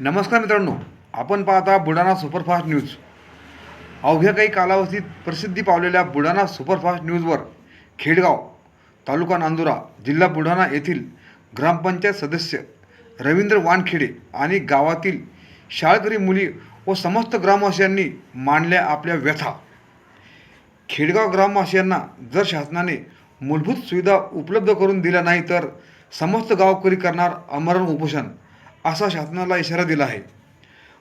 नमस्कार मित्रांनो आपण पाहता बुलढाणा सुपरफास्ट न्यूज. अवघ्या काही कालावधीत प्रसिद्धी पावलेल्या बुलढाणा सुपरफास्ट न्यूजवर खेडगाव तालुका नांदुरा जिल्हा बुलढाणा येथील ग्रामपंचायत सदस्य रवींद्र वानखेडे आणि गावातील शाळकरी मुली व समस्त ग्रामवासियांनी मांडल्या आपल्या व्यथा. खेडगाव ग्रामवासियांना जर शासनाने मूलभूत सुविधा उपलब्ध करून दिल्या नाही तर समस्त गावकरी करणार अमरण उपोषण. असा शासनाला इशारा दिला आहे.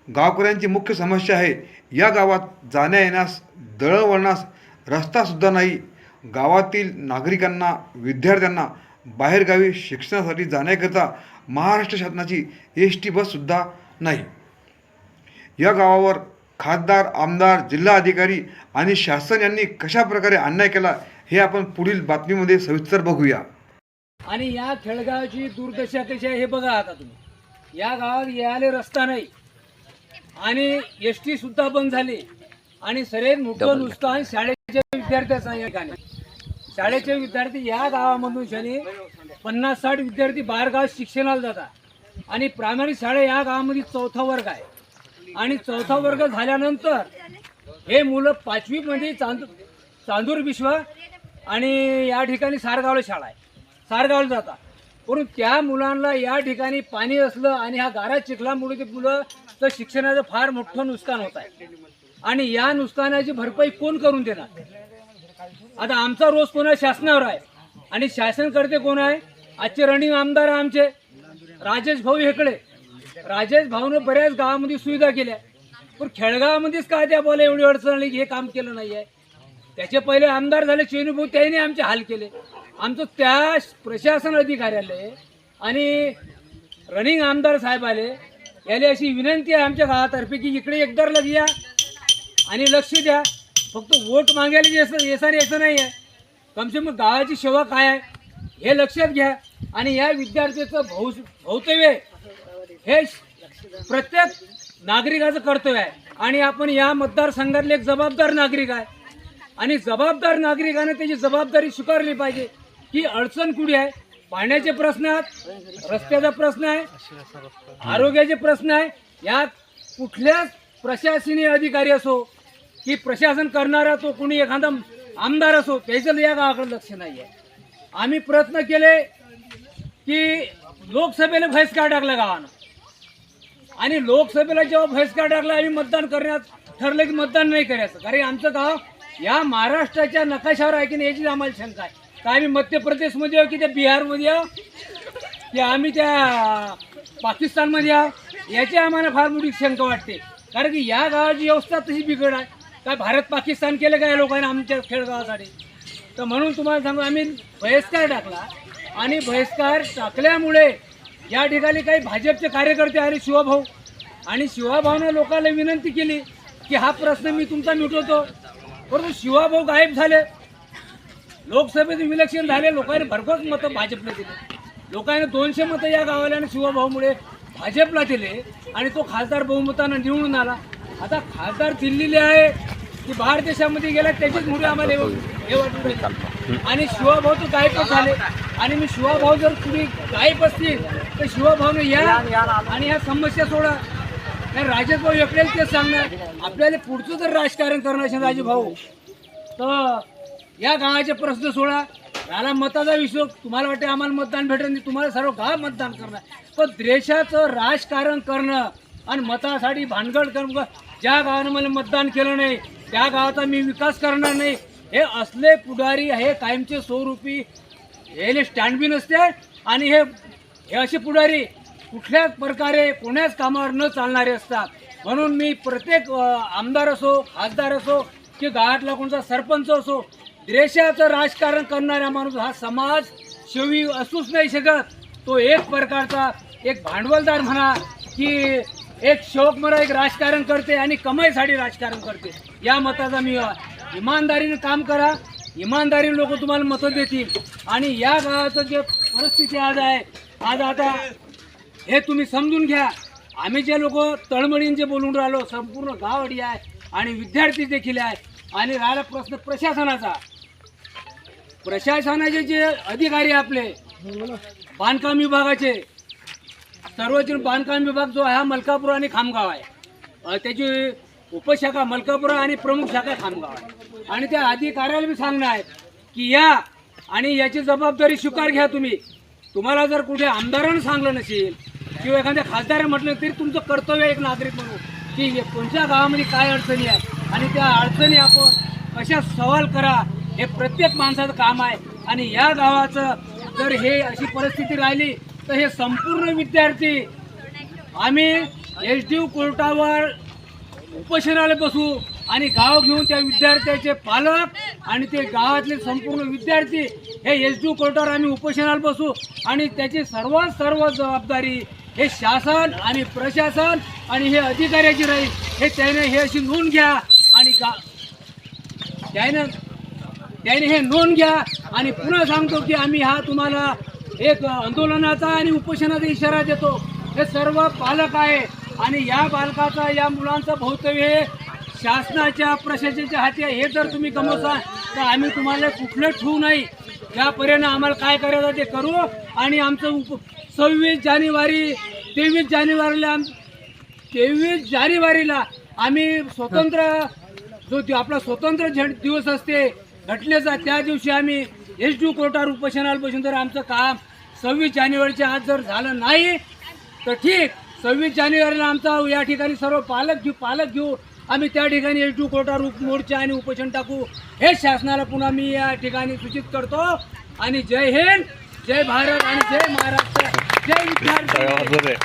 गावकऱ्यांची मुख्य समस्या आहे या गावात जाण्या येण्यास दळणवळणास रस्तासुद्धा नाही. गावातील नागरिकांना विद्यार्थ्यांना बाहेरगावी शिक्षणासाठी जाण्याकरिता महाराष्ट्र शासनाची एस टी बससुद्धा नाही. या गावावर खासदार आमदार जिल्हा अधिकारी आणि शासन यांनी कशा प्रकारे अन्याय केला हे आपण पुढील बातमीमध्ये सविस्तर बघूया. आणि या खेळगावची दुर्दशा कशी आहे हे बघा आता तुम्ही. या गावात यायला रस्ता नाही. आणि एस टी सुद्धा बंद झाली. आणि सगळ्यात मोठं नुसतं आहे शाळेच्या विद्यार्थ्याचा या ठिकाणी शाळेचे विद्यार्थी या गावामधून शनी पन्नास साठ विद्यार्थी बाहेर गावात शिक्षणाला जातात. आणि प्रायमरी शाळा या गावामध्ये चौथा वर्ग आहे. आणि चौथा वर्ग झाल्यानंतर हे मुलं पाचवीमध्ये चांदू चांदूर विश्व आणि या ठिकाणी सारगावला शाळा आहे. सारगावला जातात. परंतु त्या मुलांना या ठिकाणी पाणी असलं आणि ह्या गारा चिखलामुळे ते मुलं तर शिक्षणाचं फार मोठं नुकसान होत आहे. आणि या नुकसानाची भरपाई कोण करून देणार? आता आमचा रोज कोणा शासनावर आहे? आणि शासन करते कोण आहे? आजचे रनिंग आमदार आमचे. राजेश भाऊ हेकडे. राजेश भाऊनं बऱ्याच गावामध्ये सुविधा केल्या. पण खेळगावामध्येच काय त्या बोला एवढी अडचण आली? की हे काम केलं नाही आहे त्याचे पहिले आमदार झाले चेनुभाऊ त्यांनी आमचे हाल केले. आमचं त्या प्रशासन अधिकाऱ्याले आणि रनिंग आमदार साहेब आले याला अशी विनंती आहे आमच्या गावातर्फे की इकडे एकदार लग या आणि लक्ष द्या. फक्त वोट मागायला येसं येसार यायचं नाही आहे कमसे कम गावाची सेवा काय आहे हे लक्षात घ्या. आणि या विद्यार्थ्याचं भौ भवितव्य हे प्रत्येक नागरिकाचं कर्तव्य आहे. आणि आपण या मतदारसंघातले एक जबाबदार नागरिक आहे. आणि जबाबदार नागरिकाने त्याची जबाबदारी स्वीकारली पाहिजे. की अडचण कुठे आहे? पाण्याचे प्रश्न आहेत रस्त्याचा प्रश्न आहे आरोग्याचे प्रश्न आहे. यात कुठल्याच प्रशासकीय अधिकारी असो की प्रशासन करणारा तो कुणी एखादा आमदार असो त्याचं या गावाकडे लक्ष नाही आहे आम्ही प्रयत्न केले की लोकसभेला बहिष्कार टाकला गावानं. आणि लोकसभेला जेव्हा बहिष्कार टाकला आम्ही मतदान करण्यात ठरलं की मतदान नाही करायचं. कारण आमचं गाव या महाराष्ट्राच्या नकाशावर आहे की नाही याची आम्हाला शंका आहे. का आम्ही मध्य प्रदेशमध्ये आहो की त्या बिहारमध्ये आहो की आम्ही त्या पाकिस्तानमध्ये आहो याची आम्हाला फार मोठी शंका वाटते. कारण की या गावाची व्यवस्था तशी बिघड आहे. काय भारत पाकिस्तान केलं काय लोकांना आमच्या खेडगावासाठी? तर म्हणून तुम्हाला सांगू आम्ही बहिष्कार टाकला. आणि बहिष्कार टाकल्यामुळे या ठिकाणी काही भाजपचे कार्यकर्ते आले शिवाभाऊ आणि शिवाभाऊनं लोकांना विनंती केली की हा प्रश्न मी तुमचा मिटवतो. परंतु शिवाभाऊ गायब झाले. लोकसभेचे इलेक्शन झाले लोकांनी भरघोस मतं भाजपला दिले. लोकांनी दोनशे मतं या गावाला आणि शिवभाऊमुळे भाजपला दिले आणि तो खासदार बहुमतानं निवडून आला. आता खासदार दिल्लीले आहे की बाहेर देशामध्ये गेला त्याचीच मुळे आम्हाला हे- वाटून आणि शिवभाऊ तर गायबच झाले. आणि मी शिवभाऊ जर तुम्ही गायब असतील तर शिवभाऊने या आणि ह्या समस्या सोडा. कारण राजेश भाऊ एकडेच तेच सांगणार. आपल्याला पुढचं जर राजकारण करणार असेल राजे भाऊ तर या गावाचे प्रश्न सोडा. याला मताचा विषय तुम्हाला वाटते आम्हाला मतदान भेटेल नाही तुम्हाला सर्व गाव मतदान करणार. पण देशाचं राजकारण करणं आणि मतासाठी भानगड करणं ज्या गावानं मला मतदान केलं नाही त्या गावाचा मी विकास करणार नाही हे असले पुढारी हे कायमचे स्वरूपी हे स्टँड बी नसते आणि हे हे असे पुढारी कुठल्याच प्रकारे कोण्याच कामावर न चालणारे असतात. म्हणून मी प्रत्येक आमदार असो खासदार असो की गावातला कोणता सरपंच असो देशाचं राजकारण करणारा माणूस हा समाज शेवी असूच नाही शकत. तो एक प्रकारचा एक भांडवलदार म्हणा की एक शोक म्हणा एक राजकारण करते आणि कमाईसाठी राजकारण करते. या मताचा मी इमानदारीने काम करा. इमानदारी लोक तुम्हाला मतं देतील. आणि या गावाचं जे परिस्थिती आज आहे आज आता हे तुम्ही समजून घ्या. आम्ही जे लोक तळमळीन जे बोलून राहिलो संपूर्ण गावडी आहे आणि विद्यार्थी देखील आहे. आणि राहिला प्रश्न प्रशासनाचा. प्रशासनाचे जे अधिकारी आपले बांधकाम विभागाचे सार्वजनिक बांधकाम विभाग जो आहे हा मलकापूर आणि खामगाव आहे. त्याची उपशाखा मलकापूर आणि प्रमुख शाखा खामगाव आहे. आणि त्या अधिकाऱ्याला बी सांगणार आहे की या आणि याची जबाबदारी स्वीकार घ्या तुम्ही. तुम्हाला जर कुठे आमदारानं सांगलं नसेल किंवा एखाद्या खासदाराने म्हटलं तरी तुमचं कर्तव्य आहे एक नागरिक म्हणून की कोणत्या गावामध्ये काय अडचणी आहेत आणि त्या अडचणी आपण कशा सवाल करा हे प्रत्येक माणसाचं काम आहे. आणि या गावाचं जर हे अशी परिस्थिती राहिली तर हे संपूर्ण विद्यार्थी आम्ही एच डी कोर्टावर उपोषणाला बसू आणि गाव घेऊन त्या विद्यार्थ्याचे पालक आणि ते गावातले संपूर्ण विद्यार्थी हे एस डी कोर्टावर आम्ही उपोषणाला बसू आणि त्याची सर्व सर्व जबाबदारी हे शासन आणि प्रशासन आणि हे अधिकाऱ्याची राहील. हे त्याने हे अशी नोंद घ्या आणि गा त्याने त्याने हे नोंद घ्या आणि पुन्हा सांगतो की आम्ही हा तुम्हाला एक आंदोलनाचा आणि उपोषणाचा इशारा देतो. हे सर्व पालक आहे आणि या बालकाचा या मुलांचं भवितव्य हे शासनाच्या प्रशासनाच्या हाती आहे. हे जर तुम्ही गमवसाल तर आम्ही तुम्हाला कुठलं ठेवू नाही. यापर्यंत आम्हाला काय करायचं ते करू आणि आमचं उप सव्वीस जानेवारी तेवीस जानेवारीला तेवीस जानेवारीला आम्ही स्वतंत्र जो आपला स्वतंत्र झेंड दिवस असते घटनेचा त्या दिवशी आम्ही एच डी कोर्टावर उपोषणाला बसून जर आमचं काम सव्वीस जानेवारीच्या आज जर झालं नाही तर ठीक. सव्वीस जानेवारीला आमचा या ठिकाणी सर्व पालक घेऊ पालक घेऊ. आम्ही त्या ठिकाणी एच डी कोर्टावर उप मोर्चा आणि उपोषण टाकू. हे शासनाला पुन्हा मी या ठिकाणी सूचित करतो. आणि जय हिंद जय भारत आणि जय महाराष्ट्र. जय विद्यार्थी.